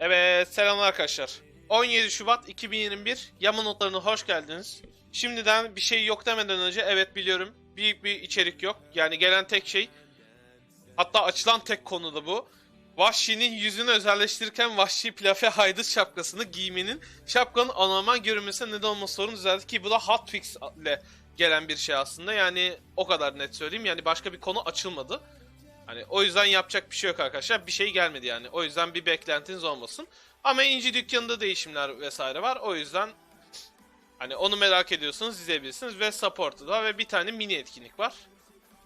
Evet selamlar arkadaşlar. 17 Şubat 2021 Yama notlarına hoş geldiniz. Şimdiden bir şey yok demeden önce evet biliyorum büyük bir içerik yok. Yani gelen tek şey hatta açılan tek konu da bu. Vahşi'nin yüzünü özelleştirirken Vahşi Plafe Haydut şapkasını giymenin şapkanın anormal görünmesine neden olma sorun düzeldi ki bu da hotfix ile gelen bir şey aslında. Yani o kadar net söyleyeyim. Yani başka bir konu açılmadı. Hani o yüzden yapacak bir şey yok arkadaşlar. Bir şey gelmedi yani. O yüzden bir beklentiniz olmasın. Ama İnci dükkanında değişimler vesaire var. O yüzden hani onu merak ediyorsanız izleyebilirsiniz. Ve support'u da ve bir tane mini etkinlik var.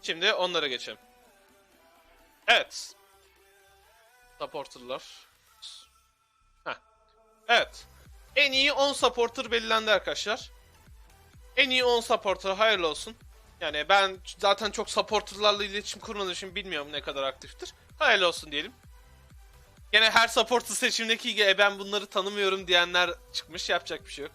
Şimdi onlara geçelim. Evet. Supporter'lar. Evet. En iyi 10 supporter belirlendi arkadaşlar. En iyi 10 supporter hayırlı olsun. Yani ben zaten çok supporterlarla iletişim kurmadığım için bilmiyorum ne kadar aktiftir. Hayırlı olsun diyelim. Gene her supporter seçimdeki "E, ben bunları tanımıyorum diyenler çıkmış. Yapacak bir şey yok.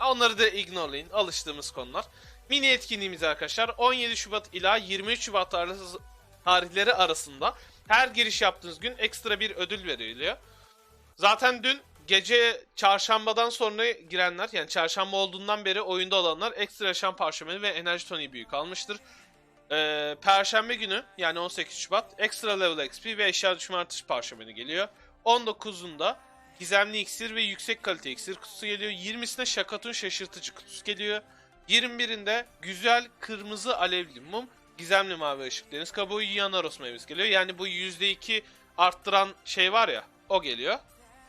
Onları da ignorelayın. Alıştığımız konular. Mini etkinliğimiz arkadaşlar 17 Şubat ila 23 Şubat arası tarihleri arasında her giriş yaptığınız gün ekstra bir ödül veriliyor. Zaten dün gece çarşambadan sonra girenler yani çarşamba olduğundan beri oyunda olanlar ekstra yaşam parşömeni ve enerji toniği büyük almıştır. Ee, Perşembe günü yani 18 Şubat ekstra level XP ve eşya düşme artış parşömeni geliyor. 19'unda gizemli iksir ve yüksek kalite iksir kutusu geliyor. 20'sinde şakatun şaşırtıcı kutusu geliyor. 21'inde güzel kırmızı alevli mum, gizemli mavi ışık deniz kabuğu, Yanaros meyvesi geliyor. Yani bu %2 arttıran şey var ya o geliyor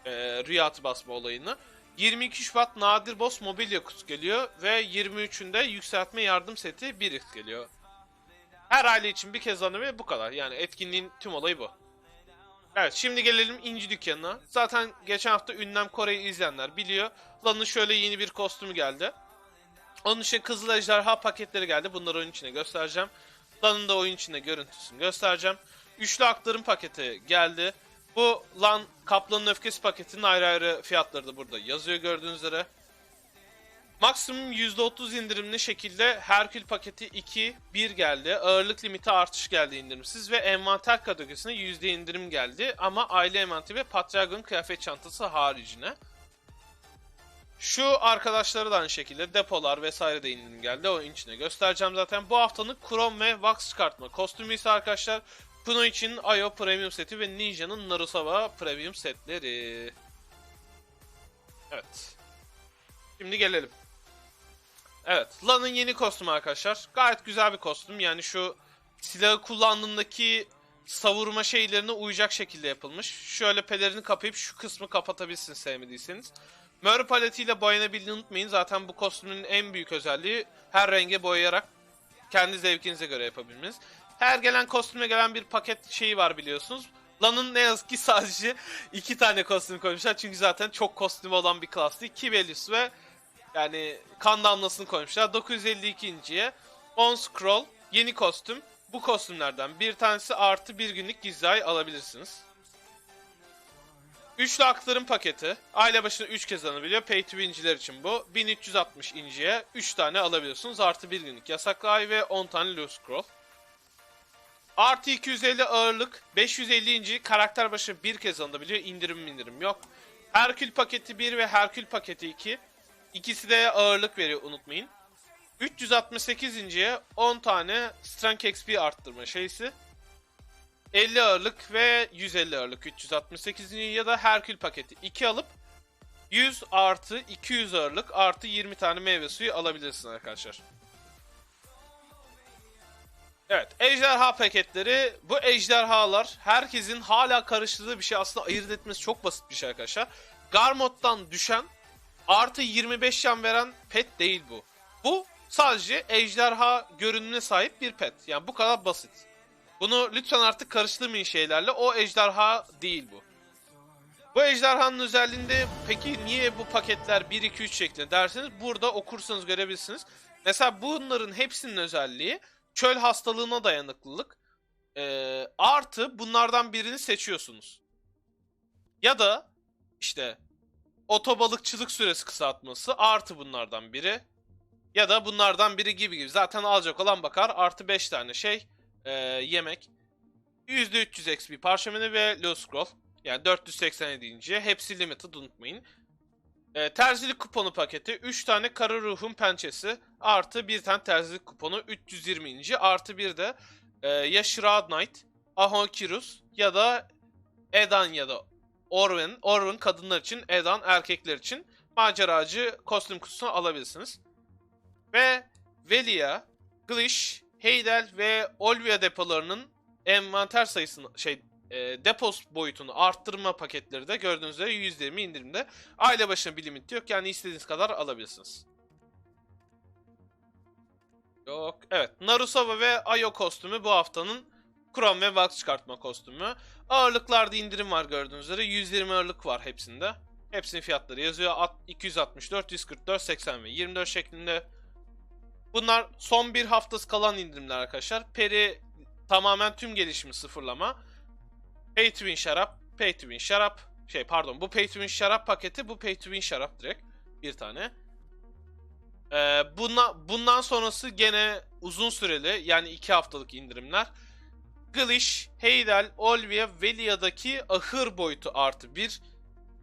e, rüya atı basma olayını. 22 Şubat Nadir Boss mobilya kutusu geliyor ve 23'ünde yükseltme yardım seti 1 geliyor. Her aile için bir kez anime bu kadar. Yani etkinliğin tüm olayı bu. Evet şimdi gelelim İnci dükkanına. Zaten geçen hafta Ünlem Kore'yi izleyenler biliyor. Lan'ın şöyle yeni bir kostümü geldi. Onun için Kızıl Ejderha paketleri geldi. Bunları oyun içinde göstereceğim. Lan'ın da oyun içinde görüntüsünü göstereceğim. Üçlü aktarım paketi geldi. Bu lan Kaplan'ın öfkesi paketinin ayrı ayrı fiyatları da burada yazıyor gördüğünüz üzere. Maksimum %30 indirimli şekilde Herkül paketi 2, 1 geldi. Ağırlık limiti artış geldi indirimsiz ve envanter kategorisine %indirim geldi. Ama aile envanteri ve Patragon kıyafet çantası haricine. Şu arkadaşları da aynı şekilde depolar vesaire de indirim geldi. O içine göstereceğim zaten. Bu haftanın Chrome ve Wax çıkartma kostümü ise arkadaşlar Kuno için Ayo Premium seti ve Ninja'nın Narusawa Premium setleri. Evet. Şimdi gelelim. Evet. Lan'ın yeni kostümü arkadaşlar. Gayet güzel bir kostüm. Yani şu silahı kullandığındaki savurma şeylerine uyacak şekilde yapılmış. Şöyle pelerini kapayıp şu kısmı kapatabilirsiniz sevmediyseniz. Mör paletiyle boyanabildiğini unutmayın. Zaten bu kostümün en büyük özelliği her renge boyayarak kendi zevkinize göre yapabilmeniz. Her gelen kostüme gelen bir paket şeyi var biliyorsunuz. Lan'ın ne yazık ki sadece iki tane kostüm koymuşlar. Çünkü zaten çok kostümü olan bir klas değil. Kibelius ve yani kan damlasını koymuşlar. 952.ye 10 scroll yeni kostüm. Bu kostümlerden bir tanesi artı bir günlük gizli alabilirsiniz. Üçlü aktarım paketi. Aile başına 3 kez alınabiliyor. Pay to win'ciler için bu. 1360 inciye 3 tane alabiliyorsunuz. Artı bir günlük yasaklı ay ve 10 tane loose scroll. Artı 250 ağırlık, 550 inci karakter başı bir kez alınabiliyor. İndirim indirim yok. Herkül paketi 1 ve Herkül paketi 2. İkisi de ağırlık veriyor unutmayın. 368 inciye 10 tane Strength XP arttırma şeysi. 50 ağırlık ve 150 ağırlık 368 inci ya da Herkül paketi 2 alıp 100 artı 200 ağırlık artı 20 tane meyve suyu alabilirsiniz arkadaşlar. Evet, ejderha paketleri. Bu ejderhalar herkesin hala karıştırdığı bir şey. Aslında ayırt etmesi çok basit bir şey arkadaşlar. Garmot'tan düşen artı 25 can veren pet değil bu. Bu sadece ejderha görünümüne sahip bir pet. Yani bu kadar basit. Bunu lütfen artık karıştırmayın şeylerle. O ejderha değil bu. Bu ejderhanın özelliğinde peki niye bu paketler 1 2 3 şeklinde derseniz burada okursanız görebilirsiniz. Mesela bunların hepsinin özelliği çöl hastalığına dayanıklılık. Ee, artı bunlardan birini seçiyorsunuz. Ya da işte otobalıkçılık süresi kısaltması artı bunlardan biri. Ya da bunlardan biri gibi gibi. Zaten alacak olan bakar artı 5 tane şey ee, yemek. %300 XP parşömeni ve low scroll. Yani 487 inci. Hepsi limited unutmayın. E, terzilik kuponu paketi 3 tane kara ruhun pençesi artı bir tane terzilik kuponu 320 inci artı bir de e, ya Shroud Knight, Ahon Kirus ya da Edan ya da Orwin. Orwin kadınlar için, Edan erkekler için maceracı kostüm kutusunu alabilirsiniz. Ve Velia, Glish, Heydel ve Olvia depolarının envanter sayısını şey e, depos boyutunu arttırma paketleri de gördüğünüz üzere %20 indirimde. Aile başına bir limit yok yani istediğiniz kadar alabilirsiniz. Yok. Evet. Narusawa ve Ayo kostümü bu haftanın Chrome ve Wax çıkartma kostümü. Ağırlıklarda indirim var gördüğünüz üzere. 120 ağırlık var hepsinde. Hepsinin fiyatları yazıyor. At- 264, 144, 80 ve 24 şeklinde. Bunlar son bir haftası kalan indirimler arkadaşlar. Peri tamamen tüm gelişimi sıfırlama. Pay to win şarap, pay to win şarap. Şey pardon bu pay to win şarap paketi bu pay to win şarap direkt. Bir tane. Ee, buna, bundan sonrası gene uzun süreli yani 2 haftalık indirimler. Glish, Heydel, Olvia, Velia'daki ahır boyutu artı 1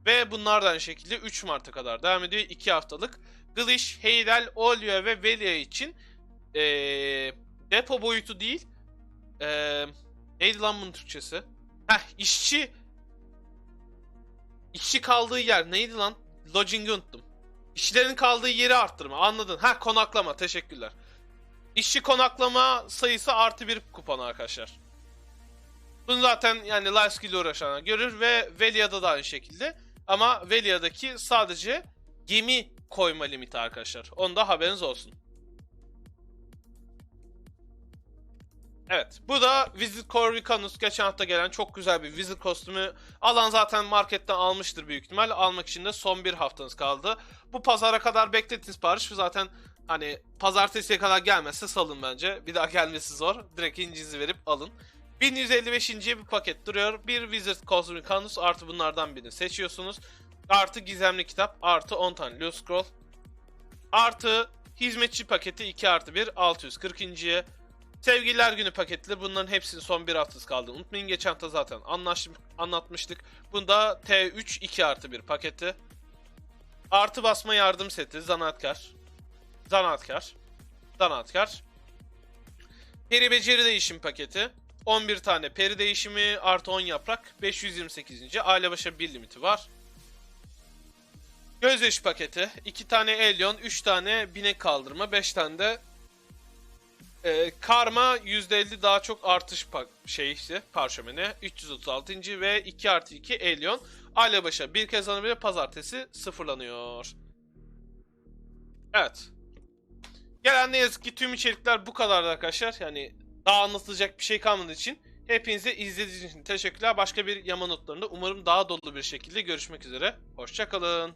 ve bunlar da aynı şekilde 3 Mart'a kadar devam ediyor 2 haftalık. Glish, Heydel, Olvia ve Velia için ee, depo boyutu değil ee, neydi lan bunun Türkçesi? Heh işçi işçi kaldığı yer neydi lan? Lodging'i unuttum. İşçilerin kaldığı yeri arttırma anladın. Ha konaklama teşekkürler. İşçi konaklama sayısı artı bir kupon arkadaşlar. Bunu zaten yani life skill uğraşanlar görür ve Velia'da da aynı şekilde. Ama Velia'daki sadece gemi koyma limiti arkadaşlar. Onda haberiniz olsun. Evet. Bu da Visit Corvicanus geçen hafta gelen çok güzel bir Visit kostümü. Alan zaten marketten almıştır büyük ihtimal. Almak için de son bir haftanız kaldı. Bu pazara kadar bekletin sipariş. Zaten hani pazartesiye kadar gelmezse salın bence. Bir daha gelmesi zor. Direkt incizi verip alın. 1155. bir paket duruyor. Bir Visit Corvicanus artı bunlardan birini seçiyorsunuz. Artı gizemli kitap artı 10 tane Loose Scroll. Artı hizmetçi paketi 2 artı 1 640. Sevgililer günü paketleri bunların hepsinin son bir haftası kaldı. Unutmayın geçen hafta zaten anlaştık, anlatmıştık. Bunda T3 2 artı 1 paketi. Artı basma yardım seti zanaatkar. Zanaatkar. Zanaatkar. Peri beceri değişim paketi. 11 tane peri değişimi artı 10 yaprak. 528. Aile başa 1 limiti var. Gözyaşı paketi. 2 tane Elyon, 3 tane binek kaldırma, 5 tane de ee, karma %50 daha çok artış şey işte parşömeni 336. ve 2 artı 2 Elyon aile başa bir kez alınabilir pazartesi sıfırlanıyor. Evet. Gelen ne yazık ki tüm içerikler bu kadardı arkadaşlar. Yani daha anlatılacak bir şey kalmadığı için hepinize izlediğiniz için teşekkürler. Başka bir yama notlarında umarım daha dolu bir şekilde görüşmek üzere. Hoşçakalın.